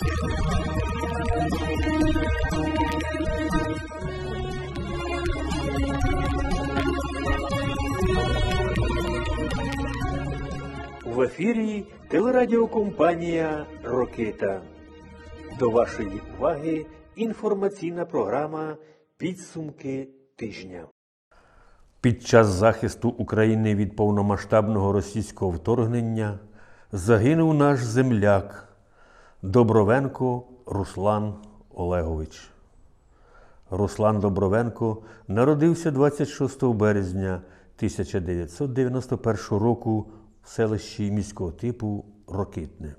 В ефірі телерадіокомпанія Рокита. До вашої уваги інформаційна програма Підсумки тижня. Під час захисту України від повномасштабного російського вторгнення загинув наш земляк Добровенко Руслан Олегович. Руслан Добровенко народився 26 березня 1991 року в селищі міського типу Рокитне.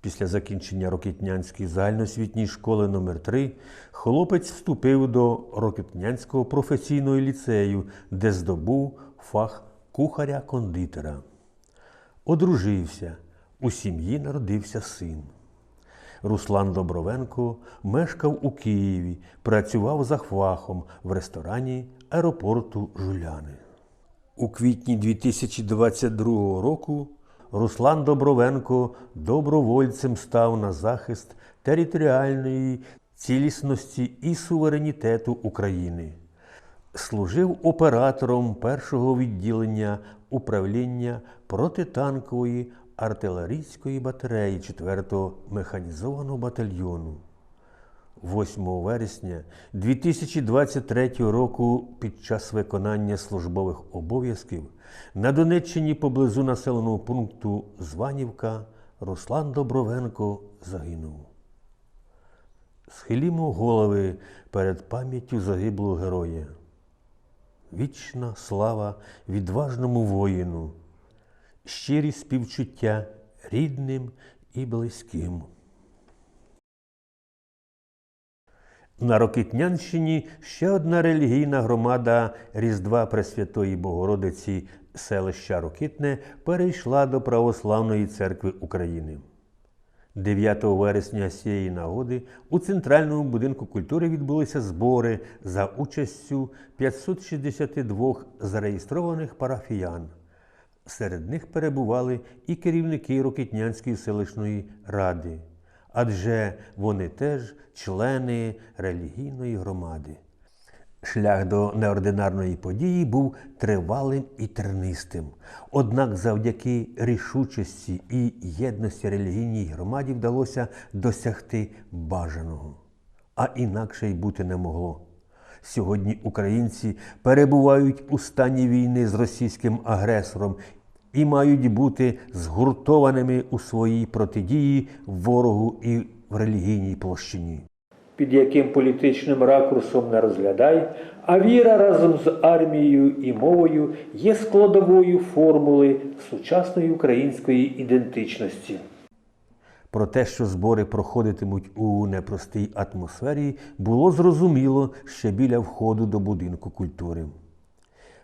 Після закінчення Рокитнянської загальноосвітньої школи номер 3 хлопець вступив до Рокитнянського професійного ліцею, де здобув фах кухаря-кондитера. Одружився. У сім'ї народився син. Руслан Добровенко мешкав у Києві, працював за фахом в ресторані аеропорту Жуляни. У квітні 2022 року Руслан Добровенко добровольцем став на захист територіальної цілісності і суверенітету України. Служив оператором першого відділення управління протитанкової артилерійської батареї 4-го механізованого батальйону. 8 вересня 2023 року під час виконання службових обов'язків на Донеччині поблизу населеного пункту Званівка Руслан Добровенко загинув. Схилімо голови перед пам'яттю загиблого героя. Вічна слава відважному воїну, щирі співчуття рідним і близьким. На Рокитнянщині ще одна релігійна громада Різдва Пресвятої Богородиці селища Рокитне перейшла до Православної церкви України. 9 вересня цієї нагоди у Центральному будинку культури відбулися збори за участю 562 зареєстрованих парафіян. Серед них перебували і керівники Рокитнянської селищної ради, адже вони теж члени релігійної громади. Шлях до неординарної події був тривалим і тернистим. Однак завдяки рішучості і єдності релігійній громаді вдалося досягти бажаного, а інакше й бути не могло. Сьогодні українці перебувають у стані війни з російським агресором і мають бути згуртованими у своїй протидії ворогу і в релігійній площині. Під яким політичним ракурсом не розглядай, а віра разом з армією і мовою є складовою формули сучасної української ідентичності. Про те, що збори проходитимуть у непростій атмосфері, було зрозуміло ще біля входу до будинку культури.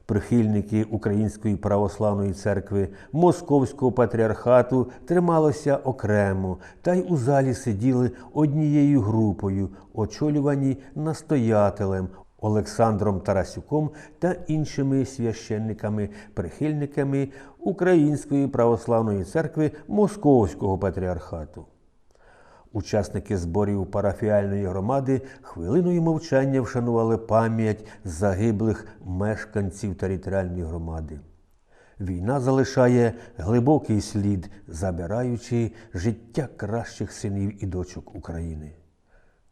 Прихильники Української православної церкви Московського патріархату трималося окремо, та й у залі сиділи однією групою, очолювані настоятелем Олександром Тарасюком та іншими священниками-прихильниками Української православної церкви Московського патріархату. Учасники зборів парафіальної громади хвилиною мовчання вшанували пам'ять загиблих мешканців територіальної громади. Війна залишає глибокий слід, забираючи життя кращих синів і дочок України.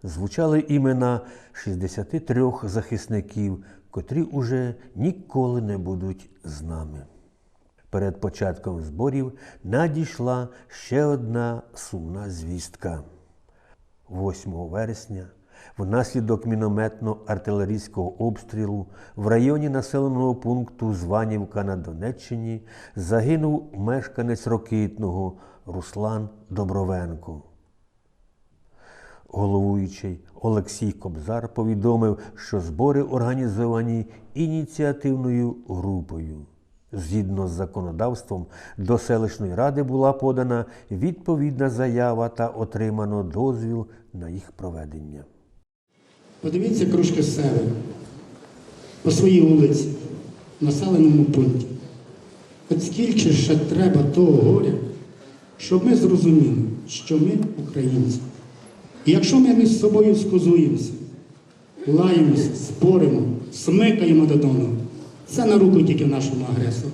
Звучали імена 63 захисників, котрі уже ніколи не будуть з нами. Перед початком зборів надійшла ще одна сумна звістка. 8 вересня, внаслідок мінометно-артилерійського обстрілу в районі населеного пункту Званівка на Донеччині загинув мешканець Рокитного Руслан Добровенко. Головуючий Олексій Кобзар повідомив, що збори організовані ініціативною групою. Згідно з законодавством, до селищної ради була подана відповідна заява та отримано дозвіл на їх проведення. Подивіться з себе по своїй вулиці, в населеному пункті. От скільки ще треба того горя, щоб ми зрозуміли, що ми українці. І якщо ми між собою скозуємося, лаємося, споримо, смикаємо додому, це на руку тільки нашому агресору.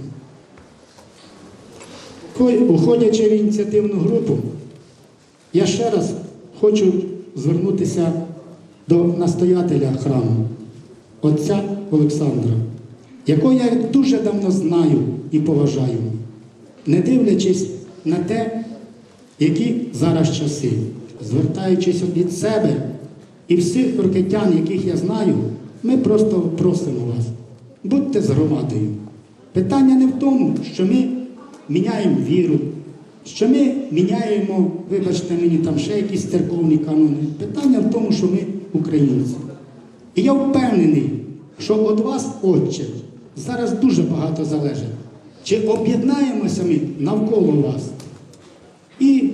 Уходячи в ініціативну групу, я ще раз хочу звернутися до настоятеля храму, отця Олександра, якого я дуже давно знаю і поважаю, не дивлячись на те, які зараз часи, звертаючись від себе і всіх рокетян, яких я знаю, ми просто просимо вас, будьте з громадою. Питання не в тому, що ми міняємо віру, що ми міняємо, вибачте мені, там ще якісь церковні канони. Питання в тому, що ми українці. І я впевнений, що від вас, Отче, зараз дуже багато залежить. Чи об'єднаємося ми навколо вас? І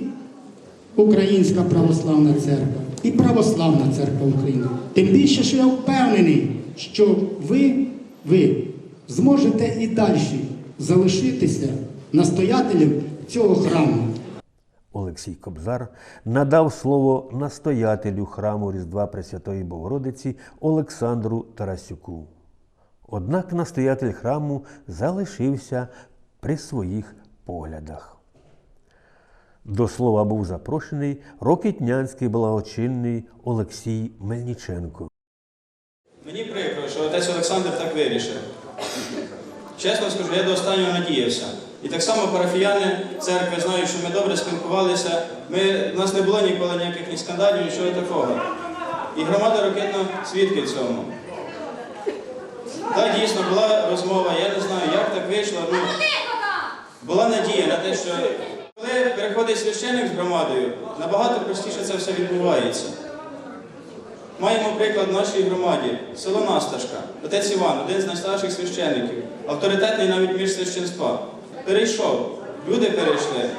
Українська православна церква, і Православна церква України. Тим більше, що я впевнений, що ви, ви зможете і далі залишитися настоятелем цього храму. Олексій Кобзар надав слово настоятелю храму Різдва Пресвятої Богородиці Олександру Тарасюку. Однак настоятель храму залишився при своїх поглядах. До слова був запрошений рокітнянський благочинний Олексій Мельниченко. Мені прикро, що отець Олександр так вирішив. Чесно скажу, я до останнього надіявся. І так само парафіяни церкви знають, що ми добре спілкувалися. Ми, у нас не було ніколи ніяких ні скандалів, нічого такого. І громада ракетно свідки цьому. Так, дійсно, була розмова, я не знаю, як так вийшло. Ну, була надія на те, що коли переходить священник з громадою, набагато простіше це все відбувається. Маємо приклад в нашій громаді, село Насташка, отець Іван, один з найстарших священників, авторитетний навіть між священства. Перейшов, люди перейшли.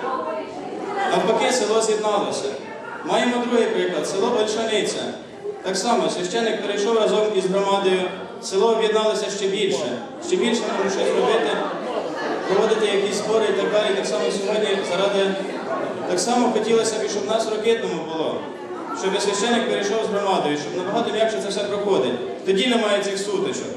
Навпаки, село з'єдналося. Маємо другий приклад, село Большаниця. Так само священник перейшов разом із громадою, село об'єдналося ще більше, ще більше може щось робити, проводити якісь збори і так далі. Так само сьогодні заради так само хотілося б, щоб нас ракетному було щоб священик перейшов з громадою, щоб набагато м'якше це все проходить. Тоді немає цих сутичок.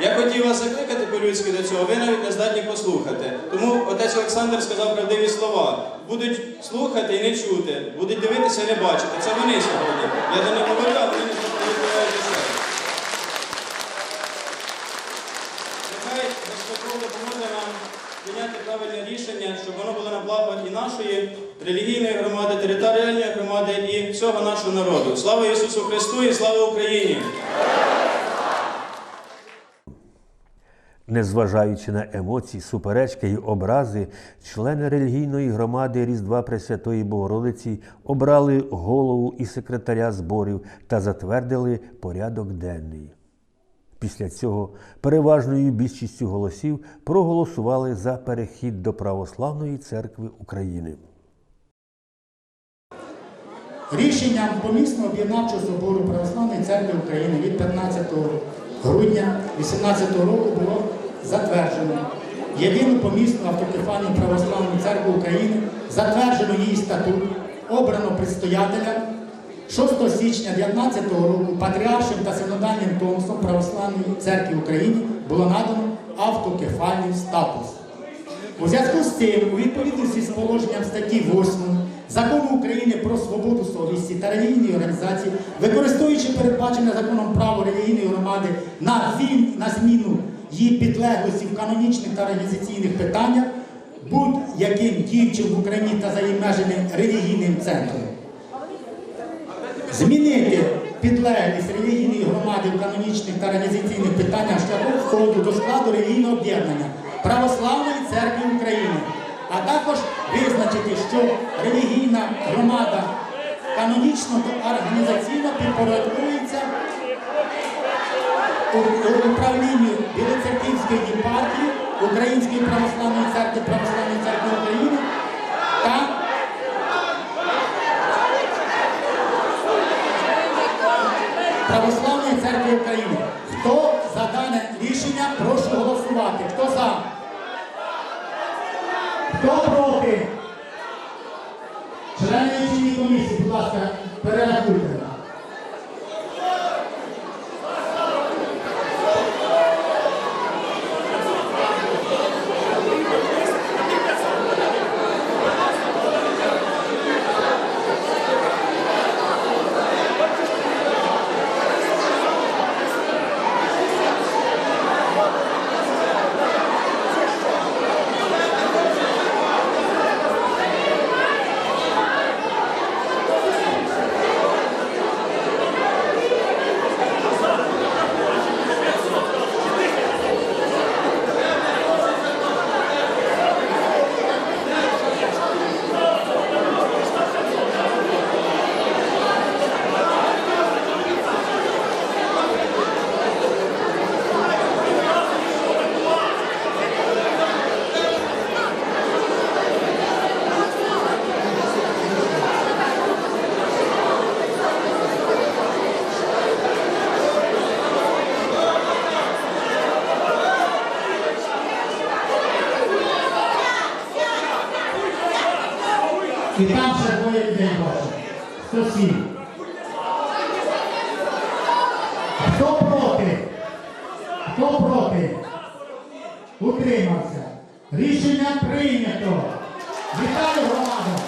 Я хотів вас закликати по-людськи до цього, ви навіть не здатні послухати. Тому отець Олександр сказав правдиві слова. Будуть слухати і не чути, будуть дивитися і не бачити. Це вони сьогодні. Я до них говорю, а вони не відповідають до. Нехай Господь допоможе нам прийняти правильне рішення, щоб воно було на благо і нашої релігійної громади, територіальної громади і всього нашого народу. Слава Ісусу Христу і слава Україні! Незважаючи на емоції, суперечки й образи, члени релігійної громади Різдва Пресвятої Богородиці обрали голову і секретаря зборів та затвердили порядок денний. Після цього переважною більшістю голосів проголосували за перехід до Православної церкви України. Рішенням помісного об'єднавчого собору Православної церкви України від 15 грудня 2018 року було затверджено єдину помісну автокефальну православну церкву України, затверджено її статут, обрано предстоятеля 6 січня 2019 року патріаршим та синодальним томством Православної церкви України було надано автокефальний статус. У зв'язку з цим, у відповідності з положенням статті 8 Закону України про свободу совісті та релігійні організації, використовуючи передбачене законом право релігійної громади на, змін- на зміну її підлеглості в канонічних та організаційних питаннях, будь-яким діючим в Україні та за її межами релігійним центром. Змінити підлеглість релігійної громади в канонічних та організаційних питаннях шляхом входу до складу релігійного об'єднання Православної церкви України, а також визначити, що релігійна громада канонічно та організаційно підпорядкується у- у управлінню Білоцерківської єпархії Української православної церкви Православної церкви України та Православної церкви України. Хто за дане рішення, прошу голосувати. Хто за? Хто проти? basta per la cura. І там ще двоє людей бачу. 107. Хто проти? Хто проти? Утримався. Рішення прийнято. Вітаю громаду!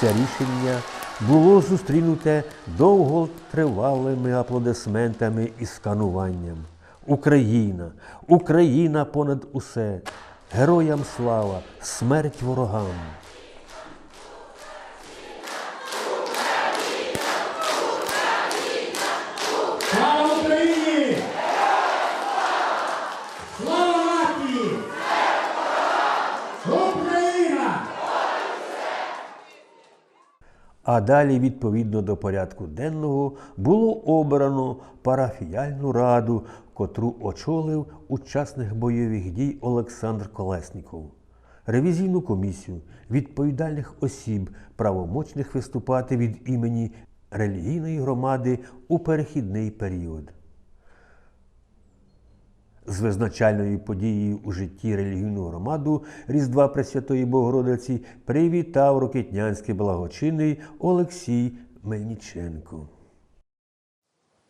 Це рішення було зустрінуте довготривалими аплодисментами і скануванням. Україна, Україна понад усе, героям слава, смерть ворогам. Слава Україні! Слава нації! Україна! А далі, відповідно до порядку денного, було обрано парафіяльну раду, котру очолив учасник бойових дій Олександр Колесніков, ревізійну комісію відповідальних осіб, правомочних виступати від імені релігійної громади у перехідний період. З визначальною подією у житті релігійну громаду Різдва Пресвятої Богородиці привітав рокетнянський благочинний Олексій Мельниченко.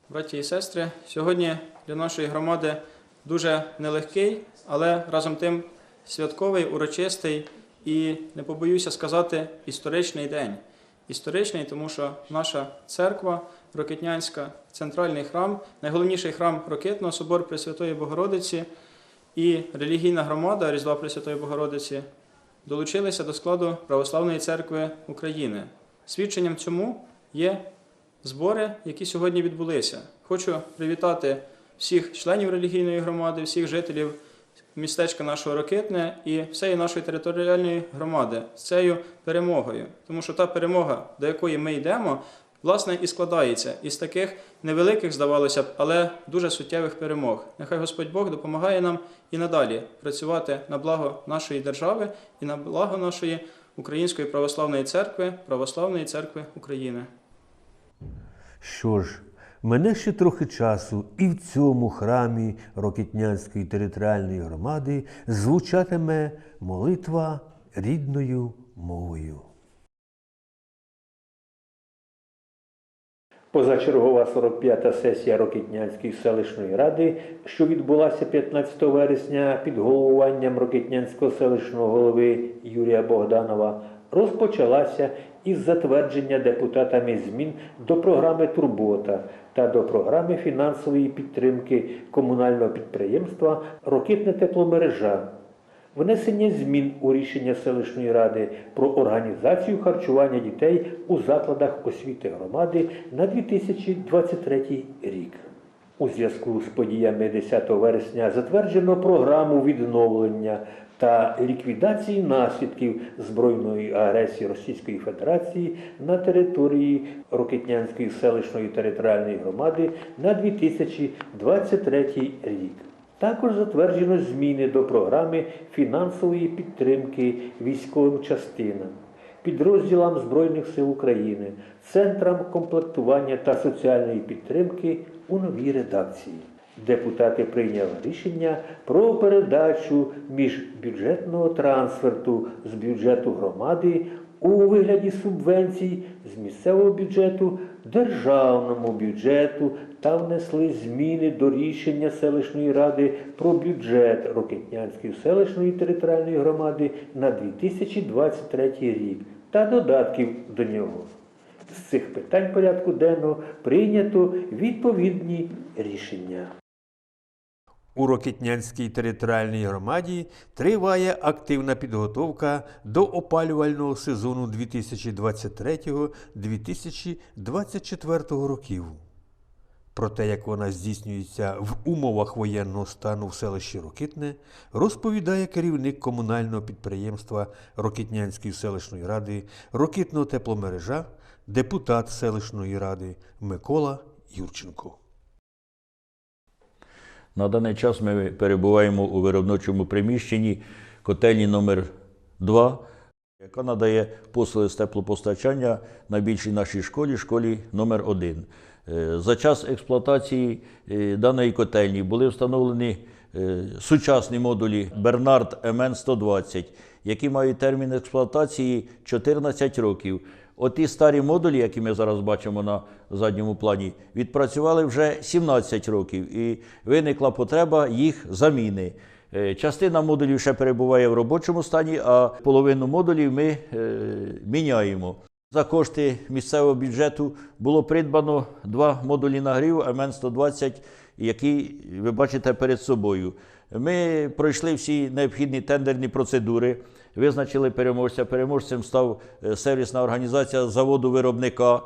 Браті і сестри, сьогодні для нашої громади дуже нелегкий, але разом тим святковий, урочистий і, не побоюся сказати, історичний день. Історичний, тому що наша церква Рокетнянська, центральний храм, найголовніший храм Рокетного, собор Пресвятої Богородиці і релігійна громада Різдва Пресвятої Богородиці долучилися до складу Православної церкви України. Свідченням цьому є збори, які сьогодні відбулися. Хочу привітати всіх членів релігійної громади, всіх жителів містечка нашого Рокитне і всієї нашої територіальної громади з цією перемогою. Тому що та перемога, до якої ми йдемо, власне і складається із таких невеликих, здавалося б, але дуже суттєвих перемог. Нехай Господь Бог допомагає нам і надалі працювати на благо нашої держави і на благо нашої Української православної церкви, Православної церкви України. Що ж, мене ще трохи часу, і в цьому храмі Рокітнянської територіальної громади звучатиме молитва рідною мовою. Позачергова 45-та сесія Рокітнянської селищної ради, що відбулася 15 вересня під головуванням Рокітнянського селищного голови Юрія Богданова, розпочалася із затвердження депутатами змін до програми Турбота та до програми фінансової підтримки комунального підприємства Рокітне тепломережа внесення змін у рішення селищної ради про організацію харчування дітей у закладах освіти громади на 2023 рік. У зв'язку з подіями 10 вересня затверджено програму відновлення та ліквідації наслідків збройної агресії Російської Федерації на території Рокетнянської селищної територіальної громади на 2023 рік. Також затверджено зміни до програми фінансової підтримки військовим частинам, підрозділам Збройних сил України, центрам комплектування та соціальної підтримки у новій редакції. Депутати прийняли рішення про передачу міжбюджетного трансферту з бюджету громади у вигляді субвенцій з місцевого бюджету державному бюджету та внесли зміни до рішення селищної ради про бюджет Рокетнянської селищної територіальної громади на 2023 рік та додатків до нього. З цих питань порядку денного прийнято відповідні рішення. У Рокетнянській територіальній громаді триває активна підготовка до опалювального сезону 2023-2024 років. Про те, як вона здійснюється в умовах воєнного стану в селищі Рокитне, розповідає керівник комунального підприємства Рокитнянської селищної ради Рокитного тепломережа, депутат селищної ради Микола Юрченко. На даний час ми перебуваємо у виробничому приміщенні котельні номер 2 яка надає послуги з теплопостачання найбільшій нашій школі, школі номер 1 За час експлуатації е, даної котельні були встановлені е, сучасні модулі Бернард МН-120, які мають термін експлуатації 14 років. Оті старі модулі, які ми зараз бачимо на задньому плані, відпрацювали вже 17 років і виникла потреба їх заміни. Е, Частина модулів ще перебуває в робочому стані, а половину модулів ми е, міняємо. За кошти місцевого бюджету було придбано два модулі нагріву МН-120, які ви бачите перед собою. Ми пройшли всі необхідні тендерні процедури, визначили переможця. Переможцем став е, сервісна організація заводу виробника.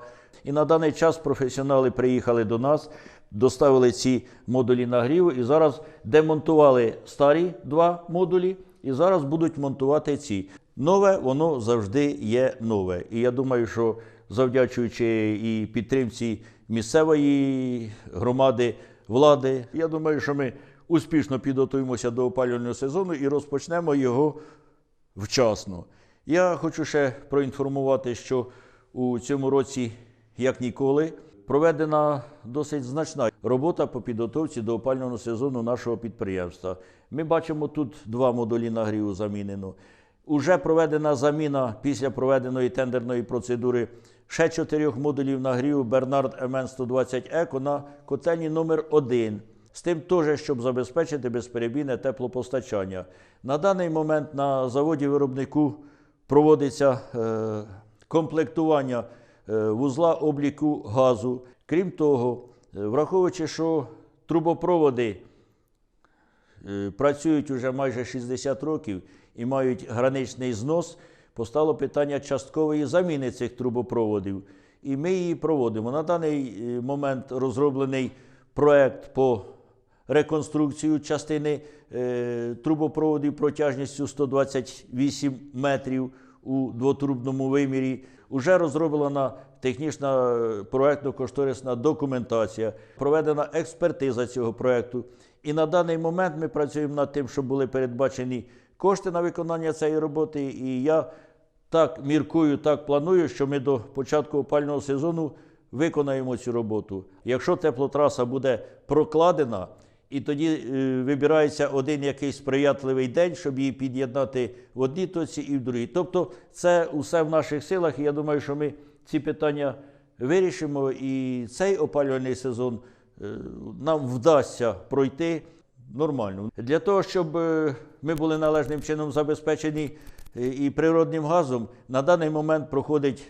І на даний час професіонали приїхали до нас, доставили ці модулі нагріву і зараз демонтували старі два модулі, і зараз будуть монтувати ці. Нове, воно завжди є нове. І я думаю, що завдячуючи і підтримці місцевої громади, влади, я думаю, що ми успішно підготуємося до опалювального сезону і розпочнемо його вчасно. Я хочу ще проінформувати, що у цьому році, як ніколи, проведена досить значна робота по підготовці до опалювального сезону нашого підприємства. Ми бачимо тут два модулі нагріву замінено. Уже проведена заміна після проведеної тендерної процедури ще чотирьох модулів нагріву Bernard MN120 Еко на котельні номер 1 з тим теж, щоб забезпечити безперебійне теплопостачання. На даний момент на заводі виробнику проводиться е, комплектування е, вузла обліку газу. Крім того, е, враховуючи, що трубопроводи працюють уже майже 60 років і мають граничний знос, постало питання часткової заміни цих трубопроводів. І ми її проводимо. На даний момент розроблений проект по реконструкцію частини е, трубопроводів протяжністю 128 метрів у двотрубному вимірі. Уже розроблена технічна е, проектно-кошторисна документація, проведена експертиза цього проекту. І на даний момент ми працюємо над тим, щоб були передбачені кошти на виконання цієї роботи. І я так міркую, так планую, що ми до початку опального сезону виконаємо цю роботу. Якщо теплотраса буде прокладена, і тоді е, вибирається один якийсь сприятливий день, щоб її під'єднати в одній точці і в другій. Тобто, це усе в наших силах. І я думаю, що ми ці питання вирішимо, і цей опалювальний сезон е, нам вдасться пройти нормально. Для того, щоб е, ми були належним чином забезпечені і природним газом, на даний момент проходить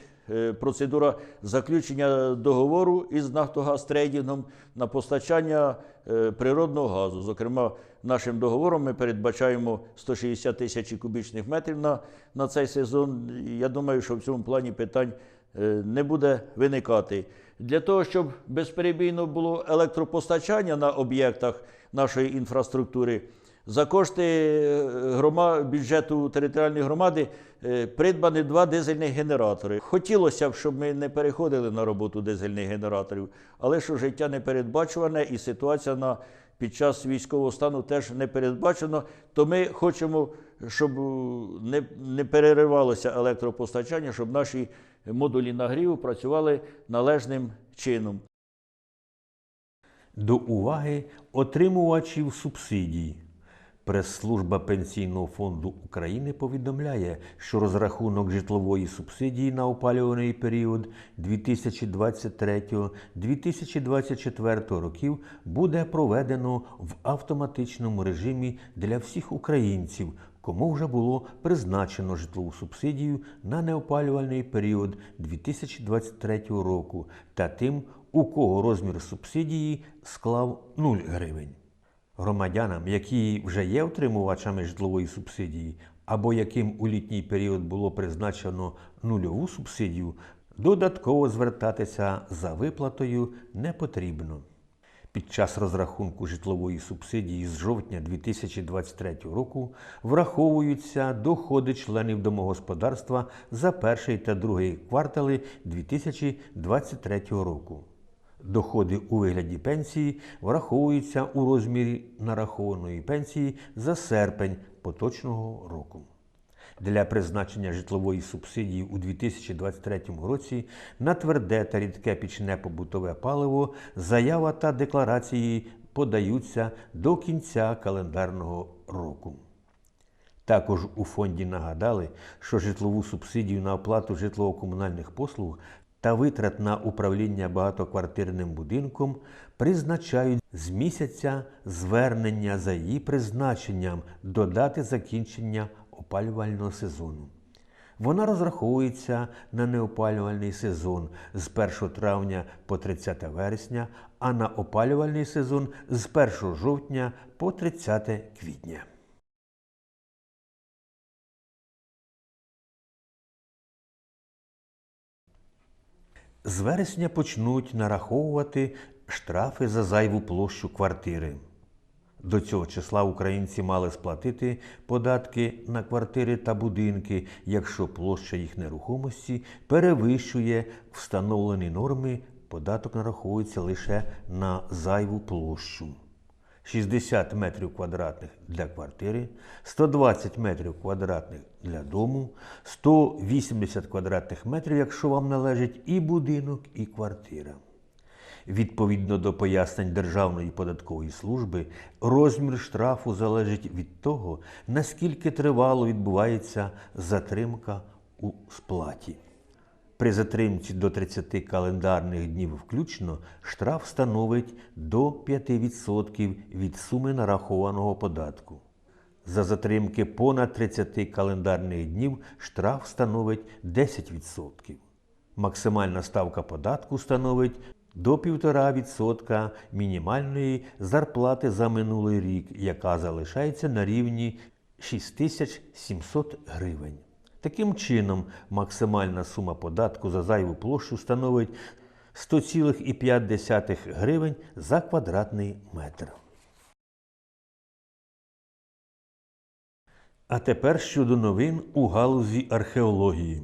процедура заключення договору із Нафтогаз трейдингом на постачання е, природного газу. Зокрема, нашим договором ми передбачаємо 160 тисяч кубічних метрів на, на цей сезон. Я думаю, що в цьому плані питань е, не буде виникати. Для того, щоб безперебійно було електропостачання на об'єктах нашої інфраструктури, за кошти е, бюджету територіальної громади е, придбані два дизельних генератори. Хотілося б, щоб ми не переходили на роботу дизельних генераторів, але що життя не передбачуване і ситуація на, під час військового стану теж не передбачена, то ми хочемо, щоб е, не, не переривалося електропостачання, щоб наші модулі нагріву працювали належним чином. До уваги отримувачів субсидій. Прес-служба Пенсійного фонду України повідомляє, що розрахунок житлової субсидії на опалюваний період 2023-2024 років буде проведено в автоматичному режимі для всіх українців, кому вже було призначено житлову субсидію на неопалювальний період 2023 року, та тим, у кого розмір субсидії склав 0 гривень. Громадянам, які вже є отримувачами житлової субсидії, або яким у літній період було призначено нульову субсидію, додатково звертатися за виплатою не потрібно. Під час розрахунку житлової субсидії з жовтня 2023 року враховуються доходи членів домогосподарства за перший та другий квартали 2023 року. Доходи у вигляді пенсії враховуються у розмірі нарахованої пенсії за серпень поточного року. Для призначення житлової субсидії у 2023 році на тверде та рідке пічне побутове паливо заява та декларації подаються до кінця календарного року. Також у фонді нагадали, що житлову субсидію на оплату житлово-комунальних послуг та витрат на управління багатоквартирним будинком призначають з місяця звернення за її призначенням до дати закінчення опалювального сезону. Вона розраховується на неопалювальний сезон з 1 травня по 30 вересня, а на опалювальний сезон з 1 жовтня по 30 квітня. З вересня почнуть нараховувати штрафи за зайву площу квартири. До цього числа українці мали сплатити податки на квартири та будинки, якщо площа їх нерухомості перевищує встановлені норми, податок нараховується лише на зайву площу. 60 метрів квадратних для квартири, 120 метрів квадратних для дому, 180 квадратних метрів, якщо вам належить і будинок, і квартира. Відповідно до пояснень Державної податкової служби, розмір штрафу залежить від того, наскільки тривало відбувається затримка у сплаті. При затримці до 30 календарних днів включно штраф становить до 5% від суми нарахованого податку. За затримки понад 30 календарних днів штраф становить 10%. Максимальна ставка податку становить до 1,5% мінімальної зарплати за минулий рік, яка залишається на рівні 6700 гривень. Таким чином, максимальна сума податку за зайву площу становить 100,5 гривень за квадратний метр. А тепер щодо новин у галузі археології.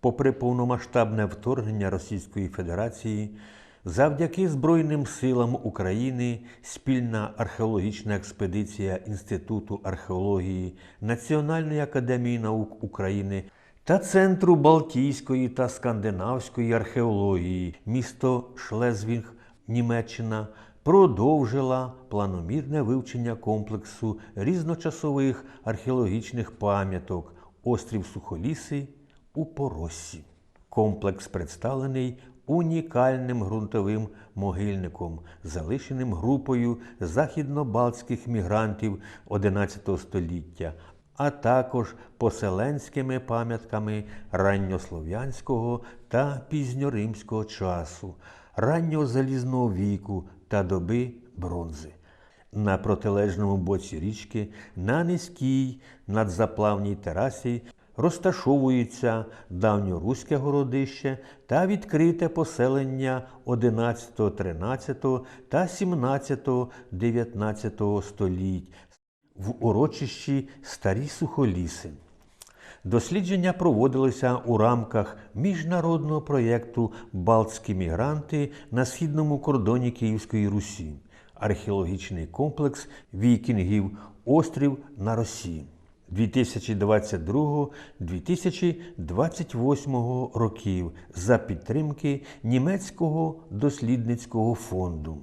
Попри повномасштабне вторгнення Російської Федерації, завдяки Збройним силам України спільна археологічна експедиція Інституту археології Національної академії наук України та Центру Балтійської та Скандинавської археології місто Шлезвінг, Німеччина продовжила планомірне вивчення комплексу різночасових археологічних пам'яток острів Сухоліси у Пороссі. Комплекс представлений унікальним ґрунтовим могильником, залишеним групою західно-балтських мігрантів XI століття, а також поселенськими пам'ятками ранньослов'янського та пізньоримського часу, раннього залізного віку та доби бронзи. На протилежному боці річки, на низькій надзаплавній терасі розташовується давньоруське городище та відкрите поселення 11, 13 та 17, 19 століть в урочищі Старі Сухоліси. Дослідження проводилися у рамках міжнародного проєкту Балтські мігранти на східному кордоні Київської Русі, археологічний комплекс вікінгів Острів на Росії 2022-2028 років за підтримки Німецького дослідницького фонду.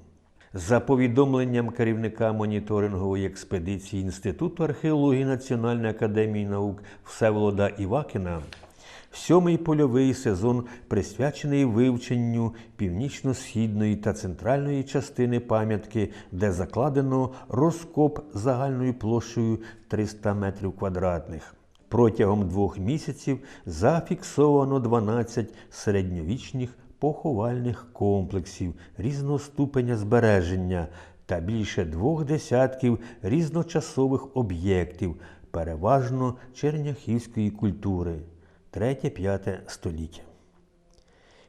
За повідомленням керівника моніторингової експедиції Інституту археології Національної академії наук Всеволода Івакіна, сьомий польовий сезон присвячений вивченню північно-східної та центральної частини пам'ятки, де закладено розкоп загальною площею 300 метрів квадратних. Протягом двох місяців зафіксовано 12 середньовічних поховальних комплексів різного ступеня збереження та більше двох десятків різночасових об'єктів, переважно черняхівської культури 3-5 століття.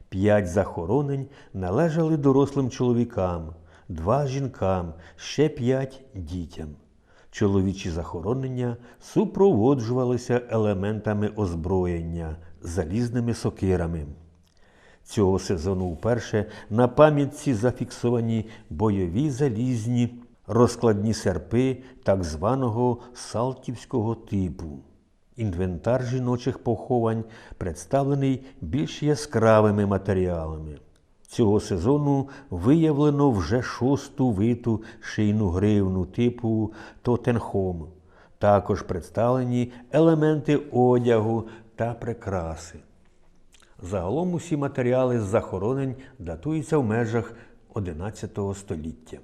П'ять захоронень належали дорослим чоловікам, два жінкам, ще п'ять дітям. Чоловічі захоронення супроводжувалися елементами озброєння, залізними сокирами. Цього сезону вперше на пам'ятці зафіксовані бойові залізні розкладні серпи так званого салтівського типу. Інвентар жіночих поховань представлений більш яскравими матеріалами. Цього сезону виявлено вже шосту виту шийну гривну типу Тотенхом. Також представлені елементи одягу та прикраси. Загалом усі матеріали з захоронень датуються в межах XI століття.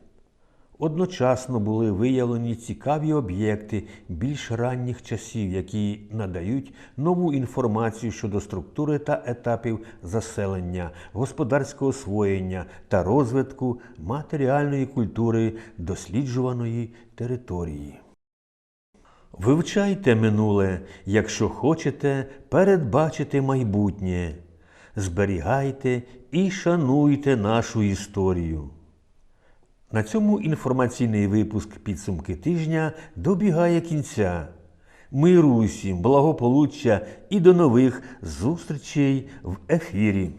Одночасно були виявлені цікаві об'єкти більш ранніх часів, які надають нову інформацію щодо структури та етапів заселення, господарського освоєння та розвитку матеріальної культури досліджуваної території. Вивчайте минуле, якщо хочете передбачити майбутнє. Зберігайте і шануйте нашу історію. На цьому інформаційний випуск підсумки тижня добігає кінця. Миру усім, благополуччя і до нових зустрічей в ефірі.